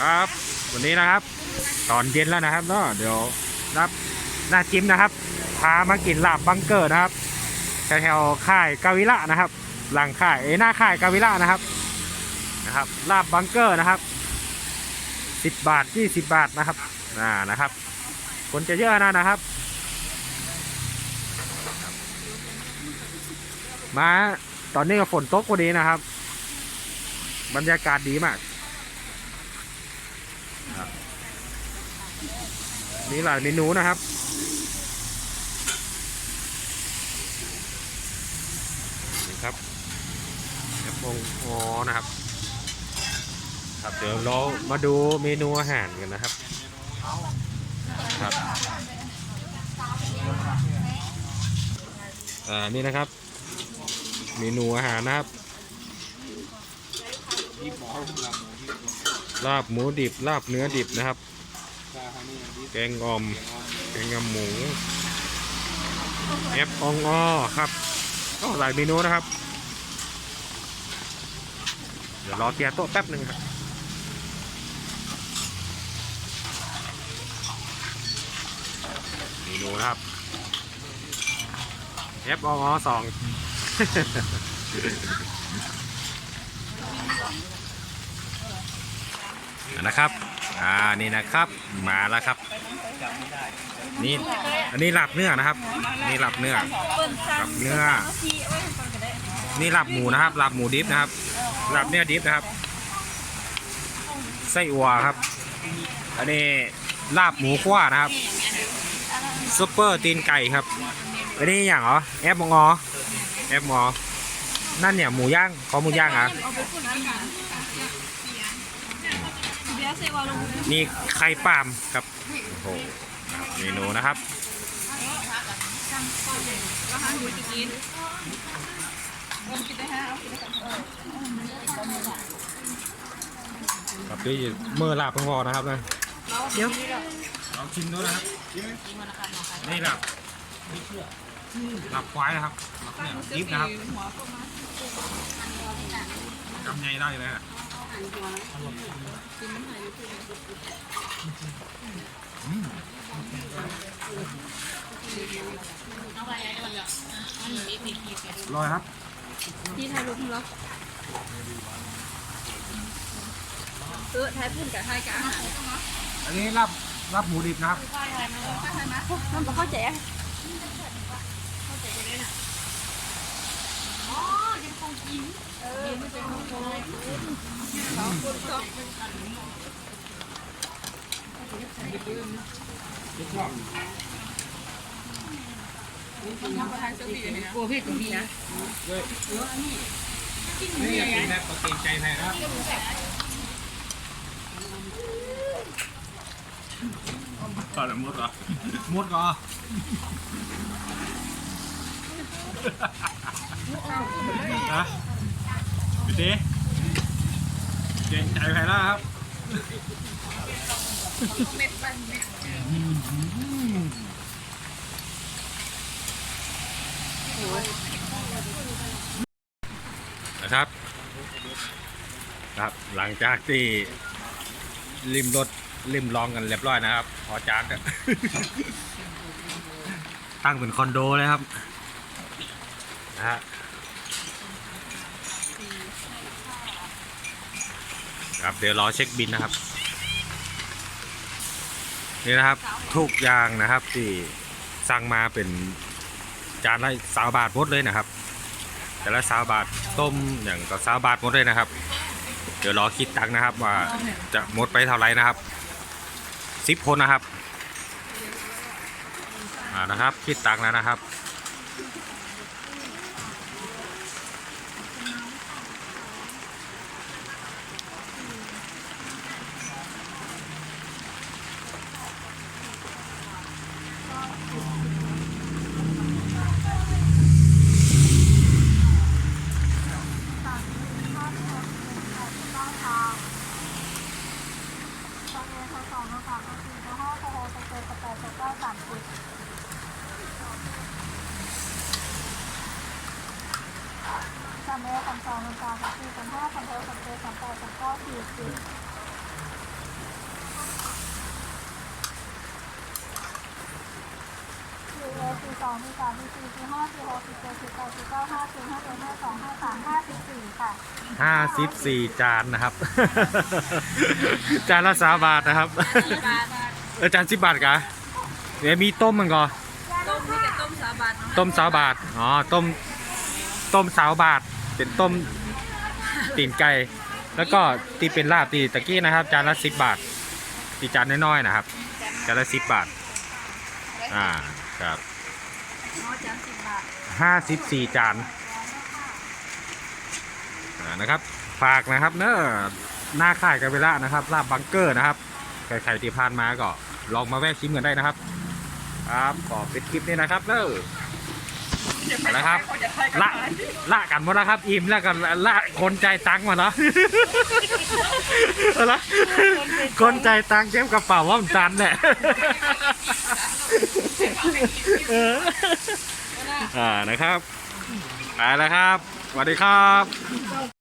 ครับ วันนี้นะครับ ตอนเย็นแล้วนะครับเนาะเดี๋ยวรับหน้าจิ้มนะครับ พามากินลาบบังเกอร์นะครับแถวค่ายกาวิระนะครับ หลังค่ายเอ้หน้าค่ายกาวิระนะครับนะครับลาบบังเกอร์นะครับสิบบาทยี่สิบบาทนะครับอ่านะครับคนจะเยอะนะนะครับ มาตอนนี้ก็ฝนตกพอดีนะครับ บรรยากาศดีมากครับ มีหลายเมนูนะครับนี่ครับแอปเปิลอ๋อนะครับ ครับเดี๋ยวเรามาดูเมนูอาหารกันนะครับครับอ่านี่นะครับ เมนูอาหารนะครับลาบหมูดิบลาบเนื้อดิบนะครับ แกงอ่อม แกงอ่อมหมูแอปอองออครับก็หลายเมนูนะครับ เดี๋ยวรอเกียโต๊ะแป๊บหนึ่งครับเมนูนะครับแอปอองอสองนะครับ อ่านี่นะครับมาแล้วครับ นี่อันนี้หลับเนื้อนะครับ นี่หลับเนื้อหลับเนื้อ นี่หลับหมูนะครับหลับหมูดิบนะครับหลับเนื้อดิบนะครับไส้อัวครับ อันนี้ลาบหมูขั้วนะครับซุปเปอร์ตีนไก่ครับอันนี้อย่างเหรอแอปมงอแอปมงอนั่นเนี่ยหมูย่างขอหมูย่างอะ นี่ไข่ปาล์มครับโอ้โหครับเมนูนะครับครับด้วยเมื่อลาบเพิ่งพอนะครับนะเดี๋ยวลองชิมดูนะครับนี่ลาบลาบควายนะครับลาบเนี่ยดิบนะครับจำไงได้เลยอะ อืมอร่อยครับที่ไทยรูปเหรอเออไทยพูดกับไทยกันอันนี้ลาบลาบหมูดิบนะครับมันบอกเข้าใจอะก ลัวพี่ตรงนี้นะนี่อยากกินนะตัวเกรงใจไทยนะครับก่อนมุดเหรอมุดก่อนนะพี่เต้ เกรงใจใครแล้วครับนะครับ ครับ หลังจากที่ริมรถริมลองกันเรียบร้อยนะครับ พอจานตั้งเป็นคอนโดเลยครับ นะฮะ ครับเดี๋ยวรอเช็คบินนะครับ นี่นะครับทุกอย่างนะครับที่สั่งมาเป็นจานละสาวบาทหมดเลยนะครับ แต่ละสาวบาทต้มอย่างก็สาวบาทหมดเลยนะครับ เดี๋ยวรอคิดตังค์นะครับ ว่าจะหมดไปเท่าไหร่นะครับสิบคนนะครับอ่านะครับ คิดตังค์แล้วนะครับามเอสามสองสามสามสามสี่สามห้าสามหกสามเจ็ดสามแปดสามเก้าสี่สิบสี่เอสี่สองสี่สามสี่สี่สี่ห้าสี่หกสี่เจ็ดสี่แปดสี่เก้าห้าสี่ห้าเจ็ดห้าสองห้าสามห้าสิบสี่ค่ะห้าสิบสี่จานนะครับ จานละสามบาทนะครับเออจานสิบบาทกะเดี๋ยวมีต้มมันก่อนต้มมีแต่ต้มสามบาทต้มสามบาทอ๋อต้มต้มสาวบาท เป็นต้มตีนไก่แล้วก็ตีเป็นลาบตีตะกี้นะครับ จานละสิบบาทตีจานน้อยๆนะครับ จานละสิบบาท อ่าครับน้อยจานสิบบาทห้าสิบสี่จานอ่านะครับฝากนะครับเนอะหน้าค่ายกันเวลานะครับลาบบังเกอร์นะครับใครๆที่ผ่านมาก็ลองมาแวะชิมกันได้นะครับ ครับขอปิดคลิปนี้นะครับเนอะ เอาละครับละละกันหมดแล้วครับ อิ่มแล้วกันละคนใจายตังค์มาเนาะเอาละคนใจายตังค์เก็บกระเป๋าว่ามันตันแหละเอออ่านะครับไปแล้วครับสวัสดีครับ